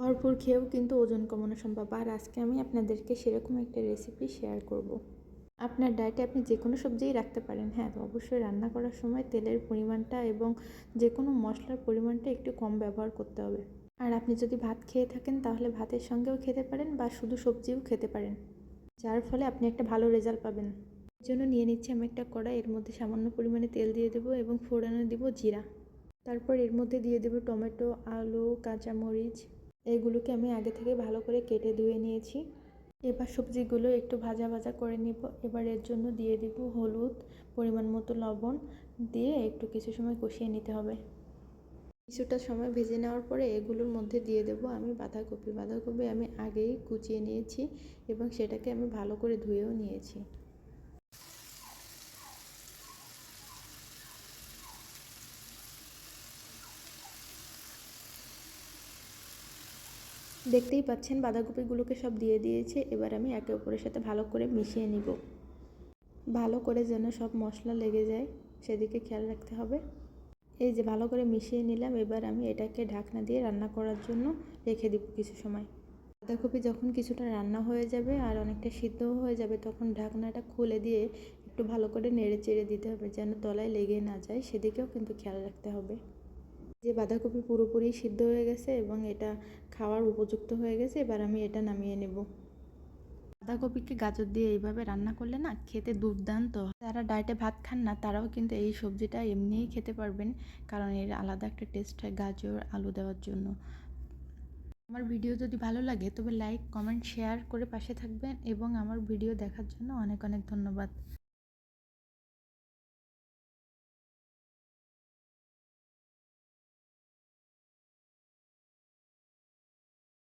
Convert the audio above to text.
ভরপুর খেয়েও কিন্তু ওজন কমানো সম্ভব। আর আজকে আমি আপনাদেরকে সেরকম একটা রেসিপি শেয়ার করব। আপনার ডায়েটে আপনি যে কোনো সবজিই রাখতে পারেন। হ্যাঁ অবশ্যই রান্না করার সময় তেলের পরিমাণটা এবং যে কোনো মশলার পরিমাণটা একটু কম ব্যবহার করতে হবে। আর আপনি যদি ভাত খেয়ে থাকেন, তাহলে ভাতের সঙ্গেও খেতে পারেন বা শুধু সবজিও খেতে পারেন। যার ফলে আপনি একটা ভালো রেজাল্ট পাবেন। এর জন্য নিয়ে নিচ্ছি আমি একটা কড়াই। এর মধ্যে সামান্য পরিমাণে তেল দিয়ে দেবো এবং ফোড়ানো দিব জিরা। তারপর এর মধ্যে দিয়ে দেবো টমেটো, আলু, কাঁচামরিচ এইগুলোকে আমি আগে থেকে ভালো করে কেটে ধুয়ে নিয়েছি। এবার সবজিগুলো একটু ভাজা ভাজা করে নিব। এবার এর জন্য দিয়ে দিব হলুদ, পরিমাণ মতো লবণ দিয়ে একটু কিছু সময় কষিয়ে নিতে হবে। কিছুটা সময় ভেজে নেওয়ার পরে এগুলোর মধ্যে দিয়ে দেব আমি বাঁধাকপি। বাঁধাকপি আমি আগেই কুচিয়ে নিয়েছি এবং সেটাকে আমি ভালো করে ধুয়েও নিয়েছি। দেখতেই পাচ্ছেন বাঁধাকপিগুলোকে সব দিয়ে দিয়েছে, এবার আমি একে অপরের সাথে ভালো করে মিশিয়ে নিব। ভালো করে যেন সব মশলা লেগে যায়, সেদিকে খেয়াল রাখতে হবে। এই যে ভালো করে মিশিয়ে নিলাম, এবার আমি এটাকে ঢাকনা দিয়ে রান্না করার জন্য রেখে দিব কিছু সময়। বাঁধাকপি যখন কিছুটা রান্না হয়ে যাবে আর অনেকটা সিদ্ধও হয়ে যাবে, তখন ঢাকনাটা খুলে দিয়ে একটু ভালো করে নেড়ে চেড়ে দিতে হবে, যেন তলায় লেগে না যায়, সেদিকেও কিন্তু খেয়াল রাখতে হবে। যে বাঁধাকপি পুরোপুরি সিদ্ধ হয়ে গেছে এবং এটা খাওয়ার উপযুক্ত হয়ে গেছে, এবার আমি এটা নামিয়ে নেব। বাঁধাকপিকে গাজর দিয়ে এইভাবে রান্না করলে না খেতে দুর্দান্ত যারা ডায়েটে ভাত খান না, তারাও কিন্তু এই সবজিটা এমনিই খেতে পারবেন, কারণ এর আলাদা একটা টেস্ট হয় গাজর, আলু দেওয়ার জন্য। আমার ভিডিও যদি ভালো লাগে, তবে লাইক, কমেন্ট, শেয়ার করে পাশে থাকবেন এবং আমার ভিডিও দেখার জন্য অনেক অনেক ধন্যবাদ।